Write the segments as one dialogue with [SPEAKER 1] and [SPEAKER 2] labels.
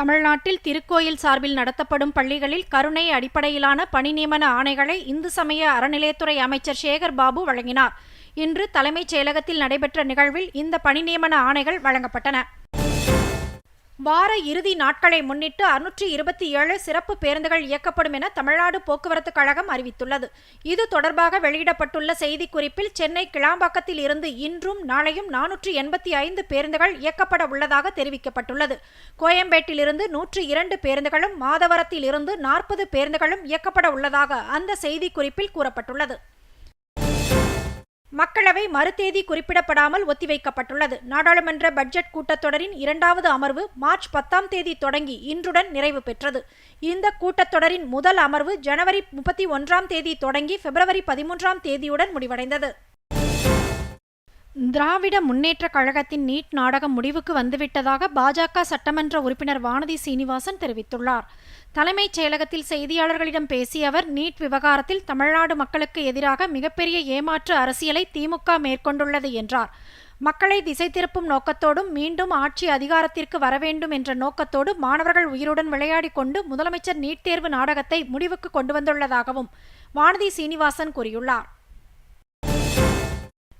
[SPEAKER 1] தமிழ்நாட்டில் திருக்கோயில் சார்பில் நடத்தப்படும் பள்ளிகளில் கருணை அடிப்படையிலான பணி நியமன ஆணைகளை இந்து சமய அறநிலையத்துறை அமைச்சர் சேகர் பாபு வழங்கினார். இன்று தலைமைச் செயலகத்தில் நடைபெற்ற நிகழ்வில் இந்த பணி நியமன ஆணைகள் வழங்கப்பட்டன. வார இறுதி நாட்களை முன்னிட்டு அறுநூற்றி இருபத்தி ஏழு சிறப்பு பேருந்துகள் இயக்கப்படும் என தமிழ்நாடு போக்குவரத்து கழகம் அறிவித்துள்ளது. இது தொடர்பாக வெளியிடப்பட்டுள்ள செய்திக்குறிப்பில் சென்னை கிளாம்பாக்கத்தில் இருந்து இன்றும் நாளையும் நானூற்றி எண்பத்தி ஐந்து பேருந்துகள் இயக்கப்பட உள்ளதாக தெரிவிக்கப்பட்டுள்ளது. கோயம்பேட்டிலிருந்து நூற்றி இரண்டு பேருந்துகளும் மாதவரத்தில் இருந்து நாற்பது பேருந்துகளும் இயக்கப்பட உள்ளதாக அந்த செய்திக்குறிப்பில் கூறப்பட்டுள்ளது. மக்களவை மறுதேதி குறிப்பிடப்படாமல் ஒத்திவைக்கப்பட்டுள்ளது. நாடாளுமன்ற பட்ஜெட் கூட்டத்தொடரின் இரண்டாவது அமர்வு மார்ச் பத்தாம் தேதி தொடங்கி இன்றுடன் நிறைவு பெற்றது. இந்த கூட்டத்தொடரின் முதல் அமர்வு ஜனவரி முப்பத்தி ஒன்றாம் தேதி தொடங்கி பிப்ரவரி பதிமூன்றாம் தேதியுடன் முடிவடைந்தது. திராவிட முன்னேற்ற கழகத்தின் நீட் நாடகம் முடிவுக்கு வந்துவிட்டதாக பாஜக சட்டமன்ற உறுப்பினர் வானதி சீனிவாசன் தெரிவித்துள்ளார். தலைமைச் செயலகத்தில் செய்தியாளர்களிடம் பேசிய அவர் நீட் விவகாரத்தில் தமிழ்நாடு மக்களுக்கு எதிராக மிகப்பெரிய ஏமாற்று அரசியலை திமுக மேற்கொண்டுள்ளது என்றார். மக்களை திசை திருப்பும் நோக்கத்தோடும் மீண்டும் ஆட்சி அதிகாரத்திற்கு வர வேண்டும் என்ற நோக்கத்தோடு மாணவர்கள் உயிருடன் விளையாடி கொண்டு முதலமைச்சர் நீட் தேர்வு நாடகத்தை முடிவுக்கு கொண்டு வந்துள்ளதாகவும் வானதி சீனிவாசன் கூறியுள்ளார்.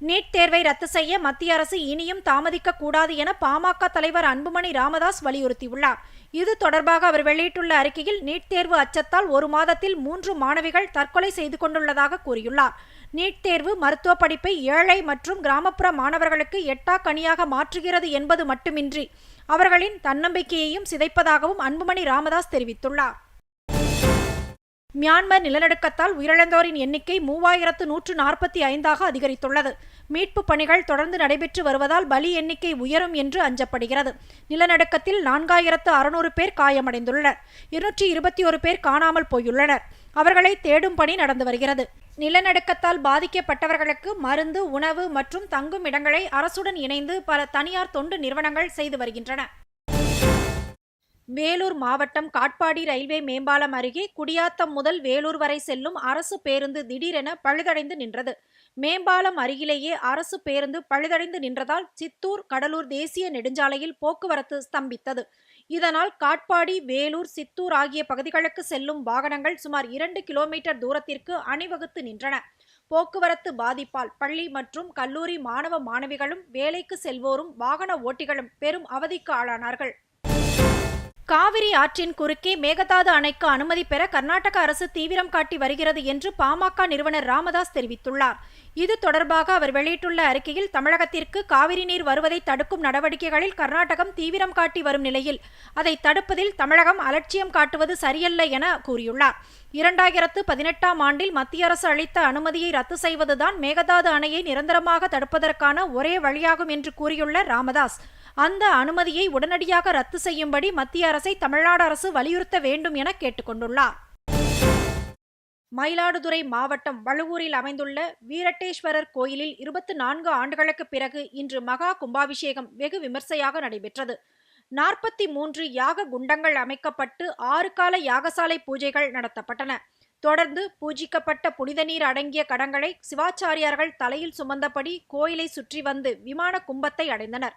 [SPEAKER 1] நீட் தேர்வை ரத்து செய்ய மத்திய அரசு இனியும் தாமதிக்க கூடாது என பாமக தலைவர் அன்புமணி ராமதாஸ் வலியுறுத்தியுள்ளார். இது தொடர்பாக அவர் வெளியிட்டுள்ள அறிக்கையில் நீட் தேர்வு அச்சத்தால் ஒரு மாதத்தில் மூன்று மாணவிகள் தற்கொலை செய்து கொண்டுள்ளதாக கூறியுள்ளார். நீட் தேர்வு மருத்துவ படிப்பை ஏழை மற்றும் கிராமப்புற மாணவர்களுக்கு எட்டா கனியாக மாற்றுகிறது என்பது மட்டுமின்றி அவர்களின் தன்னம்பிக்கையையும் சிதைப்பதாகவும் அன்புமணி ராமதாஸ் தெரிவித்துள்ளார். மியான்மர் நிலநடுக்கத்தால் உயிரிழந்தோரின் எண்ணிக்கை மூவாயிரத்து நூற்று நாற்பத்தி ஐந்தாக அதிகரித்துள்ளது. மீட்பு பணிகள் தொடர்ந்து நடைபெற்று வருவதால் பலி எண்ணிக்கை உயரும் என்று அஞ்சப்படுகிறது. நிலநடுக்கத்தில் நான்காயிரத்து அறுநூறு பேர் காயமடைந்துள்ளனர். இருநூற்றி இருபத்தி ஒரு பேர் காணாமல் போயுள்ளனர். அவர்களை தேடும் பணி நடந்து வருகிறது. நிலநடுக்கத்தால் பாதிக்கப்பட்டவர்களுக்கு மருந்து உணவு மற்றும் தங்கும் இடங்களை அரசுடன் இணைந்து பல தனியார் தொண்டு நிறுவனங்கள் செய்து வருகின்றன. வேலூர் மாவட்டம் காட்பாடி ரயில்வே மேம்பாலம் அருகே குடியாத்தம் முதல் வேலூர் வரை செல்லும் அரசு பேருந்து திடீரென பழுதடைந்து நின்றது. மேம்பாலம் அருகிலேயே அரசு பேருந்து பழுதடைந்து நின்றதால் சித்தூர் கடலூர் தேசிய நெடுஞ்சாலையில் போக்குவரத்து ஸ்தம்பித்தது. இதனால் காட்பாடி வேலூர் சித்தூர் ஆகிய பகுதிகளுக்கு செல்லும் வாகனங்கள் சுமார் இரண்டு கிலோமீட்டர் தூரத்திற்கு அணிவகுத்து நின்றன. போக்குவரத்து பாதிப்பால் பள்ளி மற்றும் கல்லூரி மாணவ மாணவிகளும் வேலைக்கு செல்வோரும் வாகன ஓட்டிகளும் பெரும் அவதிக்கு ஆளானார்கள். காவிரி ஆற்றின் குறுக்கே மேகதாது அணைக்கு அனுமதி பெற கர்நாடக அரசு தீவிரம் காட்டி வருகிறது என்று பாமக நிறுவனர் ராமதாஸ் தெரிவித்துள்ளார். இது தொடர்பாக அவர் வெளியிட்டுள்ள அறிக்கையில் தமிழகத்திற்கு காவிரி நீர் வருவதை தடுக்கும் நடவடிக்கைகளில் கர்நாடகம் தீவிரம் காட்டி வரும் நிலையில் அதை தடுப்பதில் தமிழகம் அலட்சியம் காட்டுவது சரியல்ல என கூறியுள்ளார். இரண்டாயிரத்து பதினெட்டாம் ஆண்டில் மத்திய அரசு அளித்த அனுமதியை ரத்து செய்வதுதான் மேகதாது அணையை நிரந்தரமாக தடுப்பதற்கான ஒரே வழியாகும் என்று கூறியுள்ள ராமதாஸ் அந்த அனுமதியை உடனடியாக ரத்து செய்யும்படி மத்திய அரசை தமிழ்நாடு அரசு வலியுறுத்த வேண்டும் என கேட்டுக்கொண்டுள்ளார். மயிலாடுதுறை மாவட்டம் வழுவூரில் அமைந்துள்ள வீரட்டேஸ்வரர் கோயிலில் இருபத்தி நான்கு ஆண்டுகளுக்கு பிறகு இன்று மகா கும்பாபிஷேகம் வெகு விமர்சையாக நடைபெற்றது. நாற்பத்தி மூன்று யாக குண்டங்கள் அமைக்கப்பட்டு ஆறு கால யாகசாலை பூஜைகள் நடத்தப்பட்டன. தொடர்ந்து பூஜிக்கப்பட்ட புனித நீர் அடங்கிய கடங்களை சிவாச்சாரியார்கள் தலையில் சுமந்தபடி கோயிலை சுற்றி வந்து விமான கும்பத்தை அடைந்தனர்.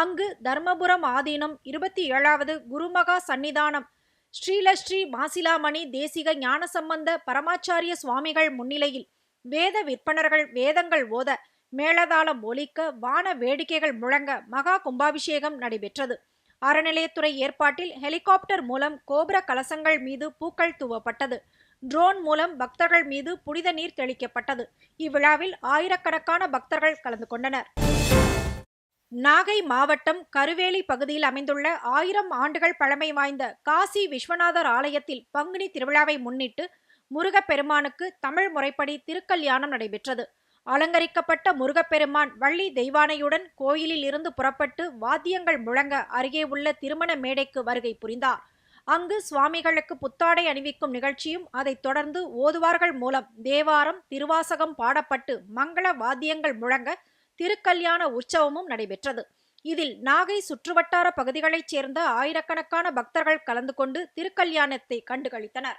[SPEAKER 1] அங்கு தர்மபுரம் ஆதீனம் இருபத்தி ஏழாவது குருமகா சன்னிதானம். ஸ்ரீலஸ்ரீ மாசிலாமணி தேசிக ஞானசம்பந்த பரமாச்சாரிய சுவாமிகள் முன்னிலையில் வேத விற்பனர்கள் வேதங்கள் ஓத மேளதாளம் ஒலிக்க வான வேடிக்கைகள் முழங்க மகா கும்பாபிஷேகம் நடைபெற்றது. அறநிலையத்துறை ஏற்பாட்டில் ஹெலிகாப்டர் மூலம் கோபுர கலசங்கள் மீது பூக்கள் தூவப்பட்டது. ட்ரோன் மூலம் பக்தர்கள் மீது புனித நீர் தெளிக்கப்பட்டது. இவ்விழாவில் ஆயிரக்கணக்கான பக்தர்கள் கலந்து கொண்டனர். நாகை மாவட்டம் கருவேலி பகுதியில் அமைந்துள்ள ஆயிரம் ஆண்டுகள் பழமை வாய்ந்த காசி விஸ்வநாதர் ஆலயத்தில் பங்குனி திருவிழாவை முன்னிட்டு முருகப்பெருமானுக்கு தமிழ் முறைப்படி திருக்கல்யாணம் நடைபெற்றது. அலங்கரிக்கப்பட்ட முருகப்பெருமான் வள்ளி தெய்வானையுடன் கோயிலில் இருந்து புறப்பட்டு வாத்தியங்கள் முழங்க அருகே உள்ள திருமண மேடைக்கு வருகை புரிந்தார். அங்கு சுவாமிகளுக்கு புத்தாடை அணிவிக்கும் நிகழ்ச்சியும் அதைத் தொடர்ந்து ஓதுவார்கள் மூலம் தேவாரம் திருவாசகம் பாடப்பட்டு மங்கள வாத்தியங்கள் முழங்க திருக்கல்யாண உற்சவமும் நடைபெற்றது. இதில் நாகை சுற்றுவட்டார பகுதிகளைச் சேர்ந்த ஆயிரக்கணக்கான பக்தர்கள் கலந்து கொண்டு திருக்கல்யாணத்தை கண்டுகளித்தனர்.